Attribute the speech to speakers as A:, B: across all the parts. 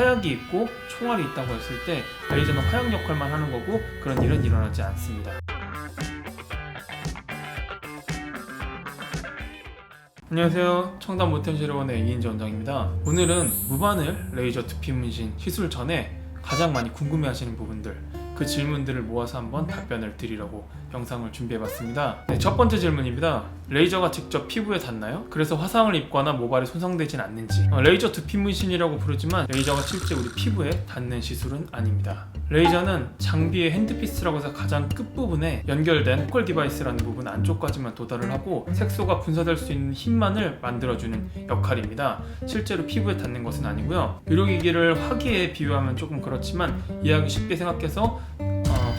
A: 화약이 있고 총알이 있다고 했을 때 레이저는 화약 역할만 하는 거고 그런 일은 일어나지 않습니다. 안녕하세요. 청담 모텐시로원의 이인재 원장입니다. 오늘은 무바늘 레이저 두피 문신 시술 전에 가장 많이 궁금해하시는 부분들 그 질문들을 모아서 한번 답변을 드리려고 영상을 준비해봤습니다. 네, 첫 번째 질문입니다. 레이저가 직접 피부에 닿나요? 그래서 화상을 입거나 모발이 손상되진 않는지. 어, 레이저 두피 문신이라고 부르지만 레이저가 실제 우리 피부에 닿는 시술은 아닙니다. 레이저는 장비의 핸드피스라고 해서 가장 끝부분에 연결된 포컬 디바이스라는 부분 안쪽까지만 도달을 하고 색소가 분사될 수 있는 힘만을 만들어주는 역할입니다. 실제로 피부에 닿는 것은 아니고요. 의료기기를 화기에 비유하면 조금 그렇지만 이해하기 쉽게 생각해서 어,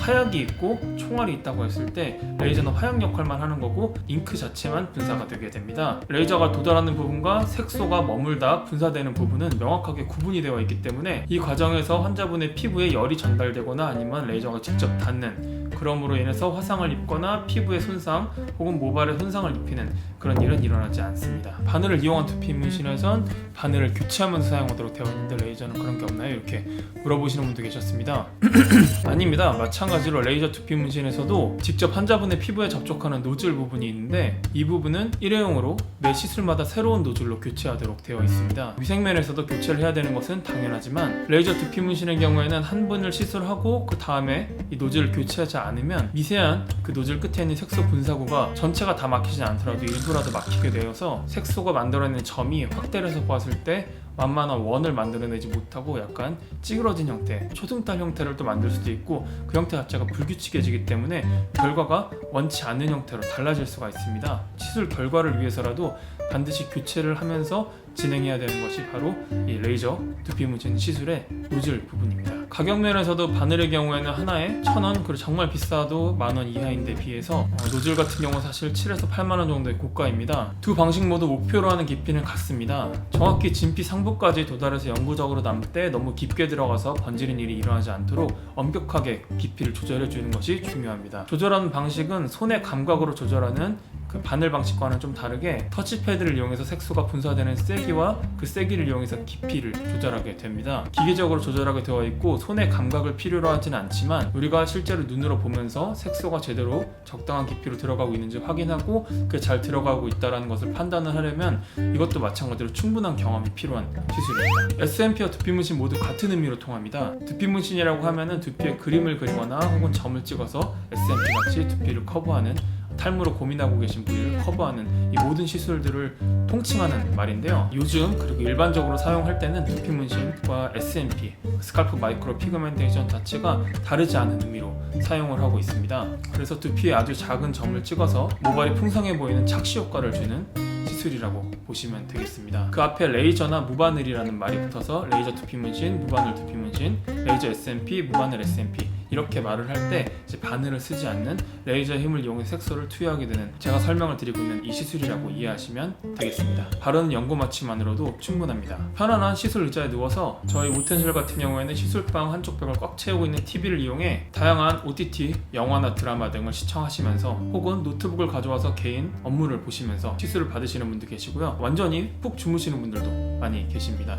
A: 화약이 있고 총알이 있다고 했을 때 레이저는 화약 역할만 하는 거고 잉크 자체만 분사가 되게 됩니다. 레이저가 도달하는 부분과 색소가 머물다 분사되는 부분은 명확하게 구분이 되어 있기 때문에 이 과정에서 환자분의 피부에 열이 전달되거나 아니면 레이저가 직접 닿는 그럼으로 인해서 화상을 입거나 피부에 손상 혹은 모발에 손상을 입히는 그런 일은 일어나지 않습니다. 바늘을 이용한 두피 문신에선 바늘을 교체하면서 사용하도록 되어 있는데 레이저는 그런 게 없나요? 이렇게 물어보시는 분도 계셨습니다. 아닙니다. 마찬가지로 레이저 두피 문신에서도 직접 환자분의 피부에 접촉하는 노즐 부분이 있는데 이 부분은 일회용으로 매 시술마다 새로운 노즐로 교체하도록 되어 있습니다. 위생면에서도 교체를 해야 되는 것은 당연하지만 레이저 두피 문신의 경우에는 한 분을 시술하고 그 다음에 이 노즐을 교체하지 않으면 미세한 그 노즐 끝에 있는 색소 분사구가 전체가 다 막히지 않더라도 일부라도 막히게 되어서 색소가 만들어내는 점이 확대를 해서 보았을 때 완만한 원을 만들어내지 못하고 약간 찌그러진 형태, 초등달 형태를 또 만들 수도 있고 그 형태 자체가 불규칙해지기 때문에 결과가 원치 않는 형태로 달라질 수가 있습니다. 시술 결과를 위해서라도 반드시 교체를 하면서 진행해야 되는 것이 바로 이 레이저 두피 문신 시술의 노즐 부분입니다. 가격 면에서도 바늘의 경우에는 하나에 천 원, 그리고 정말 비싸도 만 원 이하인데 비해서 어, 노즐 같은 경우 사실 7에서 8만 원 정도의 고가입니다. 두 방식 모두 목표로 하는 깊이는 같습니다. 정확히 진피 상부 까지 도달해서 영구적으로 남을 때 너무 깊게 들어가서 번지는 일이 일어나지 않도록 엄격하게 깊이를 조절해 주는 것이 중요합니다. 조절하는 방식은 손의 감각으로 조절하는 그 바늘 방식과는 좀 다르게 터치패드를 이용해서 색소가 분사되는 세기와 그 세기를 이용해서 깊이를 조절하게 됩니다. 기계적으로 조절하게 되어 있고 손의 감각을 필요로 하진 않지만 우리가 실제로 눈으로 보면서 색소가 제대로 적당한 깊이로 들어가고 있는지 확인하고 그게 잘 들어가고 있다는 것을 판단을 하려면 이것도 마찬가지로 충분한 경험이 필요한 시술입니다. SMP와 두피 문신 모두 같은 의미로 통합니다. 두피 문신이라고 하면은 두피에 그림을 그리거나 혹은 점을 찍어서 SMP 같이 두피를 커버하는 탈모로 고민하고 계신 부위를 커버하는 이 모든 시술들을 통칭하는 말인데요. 요즘 그리고 일반적으로 사용할 때는 두피 문신과 SMP, 스칼프 마이크로 피그멘테이션 자체가 다르지 않은 의미로 사용을 하고 있습니다. 그래서 두피에 아주 작은 점을 찍어서 모발이 풍성해 보이는 착시 효과를 주는 시술이라고 보시면 되겠습니다. 그 앞에 레이저나 무바늘이라는 말이 붙어서 레이저 두피 문신, 무바늘 두피 문신, 레이저 SMP, 무바늘 SMP 이렇게 말을 할 때 바늘을 쓰지 않는 레이저 힘을 이용해 색소를 투여하게 되는 제가 설명을 드리고 있는 이 시술이라고 이해하시면 되겠습니다. 바르는 연고 마취만으로도 충분합니다. 편안한 시술 의자에 누워서 저희 모텐실 같은 경우에는 시술방 한쪽 벽을 꽉 채우고 있는 TV를 이용해 다양한 OTT, 영화나 드라마 등을 시청하시면서 혹은 노트북을 가져와서 개인 업무를 보시면서 시술을 받으시는 분도 계시고요. 완전히 푹 주무시는 분들도 많이 계십니다.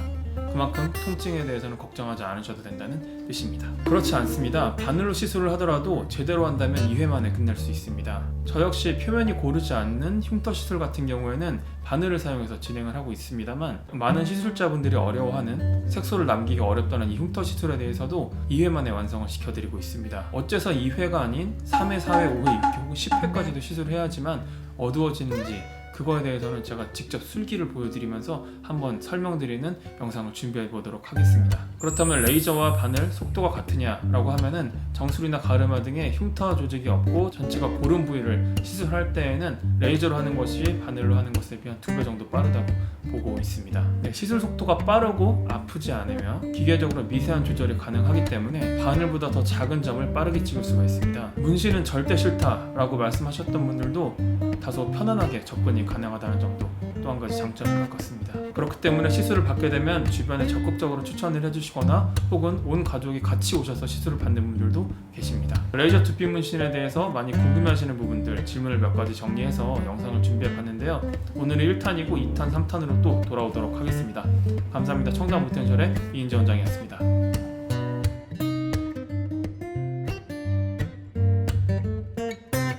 A: 그만큼 통증에 대해서는 걱정하지 않으셔도 된다는 뜻입니다. 그렇지 않습니다. 바늘로 시술을 하더라도 제대로 한다면 2회 만에 끝날 수 있습니다. 저 역시 표면이 고르지 않는 흉터 시술 같은 경우에는 바늘을 사용해서 진행을 하고 있습니다만 많은 시술자분들이 어려워하는 색소를 남기기 어렵다는 이 흉터 시술에 대해서도 2회 만에 완성을 시켜드리고 있습니다. 어째서 2회가 아닌 3회, 4회, 5회, 6회 혹은 10회까지도 시술해야지만 어두워지는지 그거에 대해서는 제가 직접 술기를 보여드리면서 한번 설명드리는 영상을 준비해 보도록 하겠습니다. 그렇다면 레이저와 바늘 속도가 같으냐라고 하면은 정수리나 가르마 등의 흉터 조직이 없고 전체가 고른 부위를 시술할 때에는 레이저로 하는 것이 바늘로 하는 것에 비한 두 배 정도 빠르다고 보고 있습니다. 네, 시술 속도가 빠르고 아프지 않으며 기계적으로 미세한 조절이 가능하기 때문에 바늘보다 더 작은 점을 빠르게 찍을 수가 있습니다. 문신은 절대 싫다라고 말씀하셨던 분들도 다소 편안하게 접근이 가능하다는 점도 또 한 가지 장점인 것 같습니다. 그렇기 때문에 시술을 받게 되면 주변에 적극적으로 추천을 해주시거나 혹은 온 가족이 같이 오셔서 시술을 받는 분들도 계십니다. 레이저 두피 문신에 대해서 많이 궁금해하시는 부분들 질문을 몇 가지 정리해서 영상을 준비해봤는데요. 오늘은 1탄이고 2탄, 3탄으로 또 돌아오도록 하겠습니다. 감사합니다. 청담 모텐셜의 이인재 원장이었습니다.